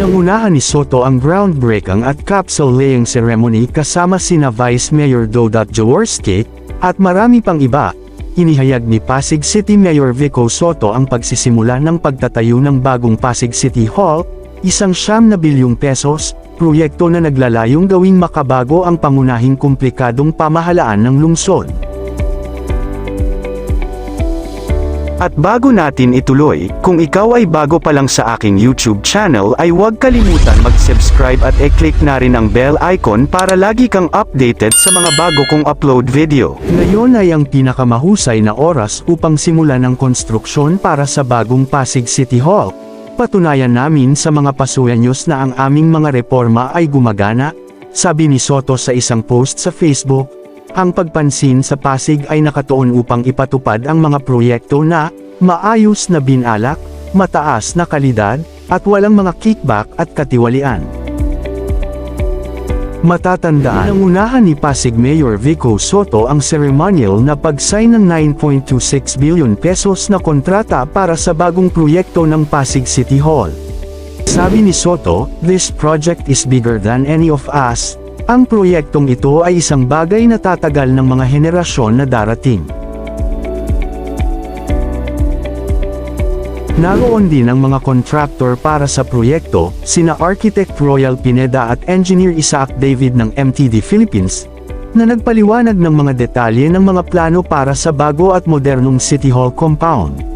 Pinangunahan ni Soto ang groundbreaking at capsule laying ceremony kasama sina Vice Mayor Dodat Jaworski, at marami pang iba. Inihayag ni Pasig City Mayor Vico Soto ang pagsisimula ng pagtatayo ng bagong Pasig City Hall, isang siyam na bilyong pesos, proyekto na naglalayong gawing makabago ang pangunahing komplikadong pamahalaan ng lungsod. At bago natin ituloy, kung ikaw ay bago pa lang sa aking YouTube channel ay huwag kalimutan mag-subscribe at e-click na rin ang bell icon para lagi kang updated sa mga bago kong upload video. Ngayon ay ang pinakamahusay na oras upang simulan ang konstruksyon para sa bagong Pasig City Hall. Patunayan namin sa mga pasuenyos na ang aming mga reforma ay gumagana, sabi ni Soto sa isang post sa Facebook. Ang pagpansin sa Pasig ay nakatuon upang ipatupad ang mga proyekto na maayos na binalak, mataas na kalidad, at walang mga kickback at katiwalian. Matatandaan ang unahan ni Pasig Mayor Vico Soto ang ceremonial na pag-sign ng 9.26 billion pesos na kontrata para sa bagong proyekto ng Pasig City Hall. Sabi ni Soto, this project is bigger than any of us, ang proyektong ito ay isang bagay na tatagal ng mga henerasyon na darating. Naroon din ang mga contractor para sa proyekto, sina Architect Royal Pineda at Engineer Isaac David ng MTD Philippines, na nagpaliwanag ng mga detalye ng mga plano para sa bago at modernong City Hall compound.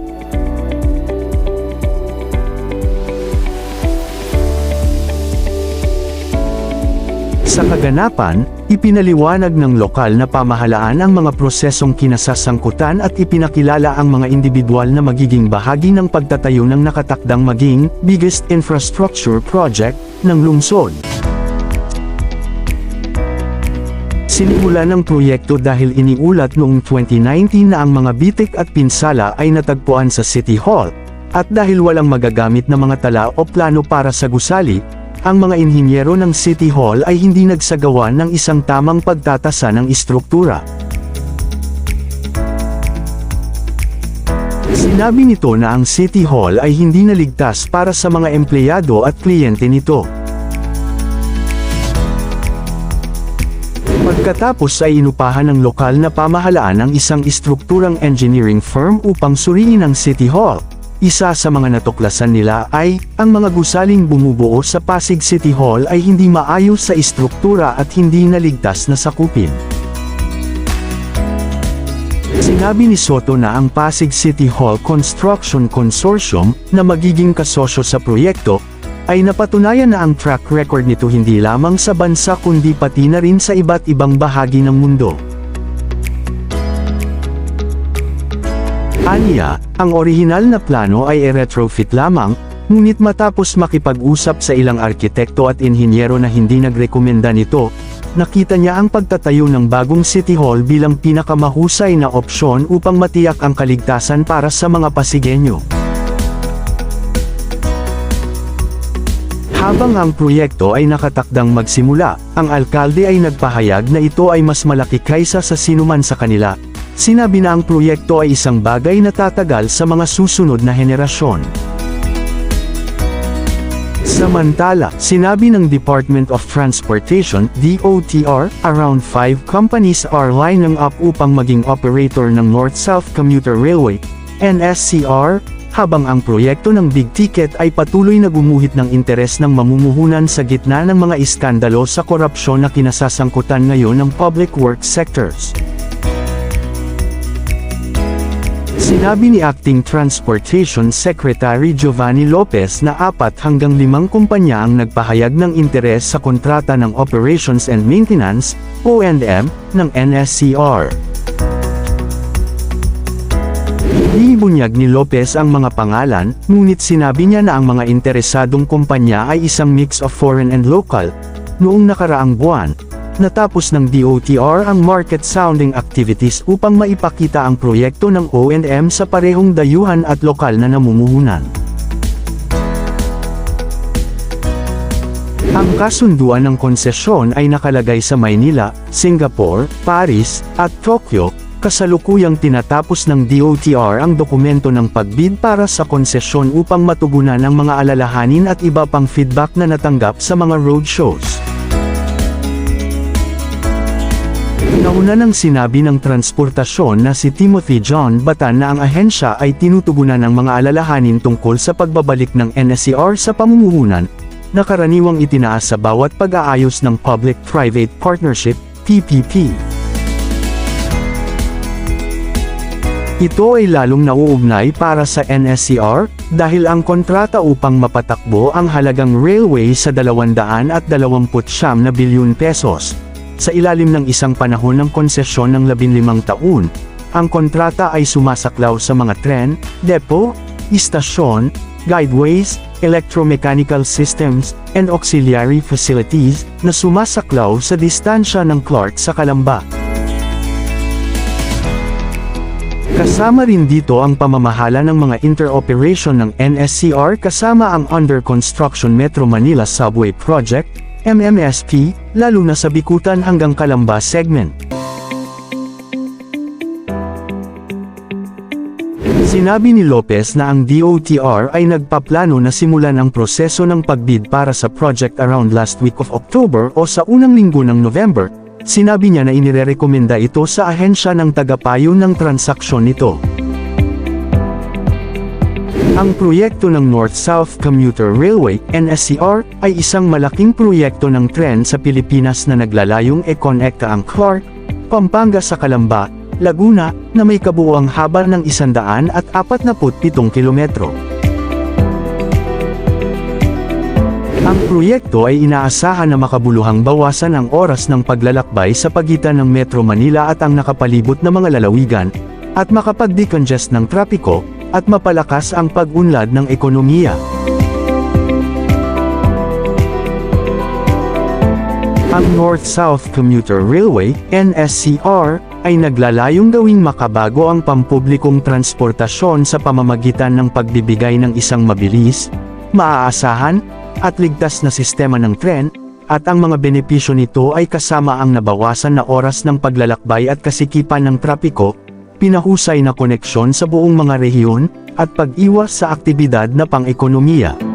Sa kaganapan, ipinaliwanag ng lokal na pamahalaan ang mga prosesong kinasasangkutan at ipinakilala ang mga individual na magiging bahagi ng pagtatayo ng nakatakdang maging biggest infrastructure project ng lungsod. Sinimula ng proyekto dahil iniulat noong 2019 na ang mga bitik at pinsala ay natagpuan sa City Hall, at dahil walang magagamit na mga tala o plano para sa gusali, ang mga inhinyero ng City Hall ay hindi nagsagawa ng isang tamang pagtatasa ng istruktura. Sinabi nito na ang City Hall ay hindi naligtas para sa mga empleyado at kliyente nito. Pagkatapos ay inupahan ng lokal na pamahalaan ang isang istrukturang engineering firm upang suriin ang City Hall. Isa sa mga natuklasan nila ay, ang mga gusaling bumubuo sa Pasig City Hall ay hindi maayos sa istruktura at hindi naligtas na sakupin. Sinabi ni Soto na ang Pasig City Hall Construction Consortium, na magiging kasosyo sa proyekto, ay napatunayan na ang track record nito hindi lamang sa bansa kundi pati na rin sa iba't ibang bahagi ng mundo. Aniya, ang orihinal na plano ay e-retrofit lamang, ngunit matapos makipag-usap sa ilang arkitekto at inhinyero na hindi nagrekomenda nito, nakita niya ang pagtatayo ng bagong City Hall bilang pinakamahusay na opsyon upang matiyak ang kaligtasan para sa mga Pasigenyo. Habang ang proyekto ay nakatakdang magsimula, ang alkalde ay nagpahayag na ito ay mas malaki kaysa sa sinuman sa kanila. Sinabi na ang proyekto ay isang bagay na tatagal sa mga susunod na henerasyon. Samantala, sinabi ng Department of Transportation, DOTR, around 5 companies are lining up upang maging operator ng North-South Commuter Railway, NSCR, habang ang proyekto ng Big Ticket ay patuloy na gumuhit ng interes ng mamumuhunan sa gitna ng mga iskandalo sa korupsyon na kinasasangkutan ngayon ng public works sectors. Sinabi ni Acting Transportation Secretary Giovanni Lopez na apat hanggang limang kumpanya ang nagpahayag ng interes sa kontrata ng Operations and Maintenance, O&M, ng NSCR. Inibunyag ni Lopez ang mga pangalan, ngunit sinabi niya na ang mga interesadong kumpanya ay isang mix of foreign and local. Noong nakaraang buwan, natapos ng DOTR ang market sounding activities upang maipakita ang proyekto ng O&M sa parehong dayuhan at lokal na namumuhunan. Ang kasunduan ng konsesyon ay nakalagay sa Maynila, Singapore, Paris, at Tokyo, Kasalukuyang tinatapos ng DOTR ang dokumento ng pagbid para sa konsesyon upang matugunan ang mga alalahanin at iba pang feedback na natanggap sa mga roadshows. Nauna nang sinabi ng transportasyon na si Timothy John Batan na ang ahensya ay tinutugunan ng mga alalahanin tungkol sa pagbabalik ng NSCR sa pamumuhunan, na karaniwang itinaas sa bawat pag-aayos ng Public-Private Partnership, PPP. Ito ay lalong nauugnay para sa NSCR, dahil ang kontrata upang mapatakbo ang halagang railway sa 229 na bilyon pesos. Sa ilalim ng isang panahon ng konsesyon ng 15 taon, ang kontrata ay sumasaklaw sa mga tren, depo, istasyon, guideways, electromechanical systems, and auxiliary facilities na sumasaklaw sa distansya ng Clark sa Kalamba. Kasama rin dito ang pamamahala ng mga interoperation ng NSCR kasama ang Under Construction Metro Manila Subway Project, MMSP, lalo na sa Bikutan hanggang Kalamba segment. Sinabi ni Lopez na ang DOTR ay nagpaplano na simulan ang proseso ng pagbid para sa project around last week of October o sa unang linggo ng November, Sinabi niya na inirerekomenda ito sa ahensya ng tagapayo ng transaksyon nito. Ang proyekto ng North-South Commuter Railway, NSCR, ay isang malaking proyekto ng tren sa Pilipinas na naglalayong e-connecta ang Clark, Pampanga sa Calamba, Laguna, na may kabuuang haba ng 147 kilometro. Ang proyekto ay inaasahan na makabuluhang bawasan ang oras ng paglalakbay sa pagitan ng Metro Manila at ang nakapalibot na mga lalawigan, at makapag-decongest ng trapiko, at mapalakas ang pag-unlad ng ekonomiya. Ang North-South Commuter Railway, NSCR, ay naglalayong gawing makabago ang pampublikong transportasyon sa pamamagitan ng pagbibigay ng isang mabilis, maaasahan, at ligtas na sistema ng tren, at ang mga benepisyo nito ay kasama ang nabawasan na oras ng paglalakbay at kasikipan ng trapiko, pinahusay na koneksyon sa buong mga rehiyon, at pag-iwas sa aktibidad na pang-ekonomiya.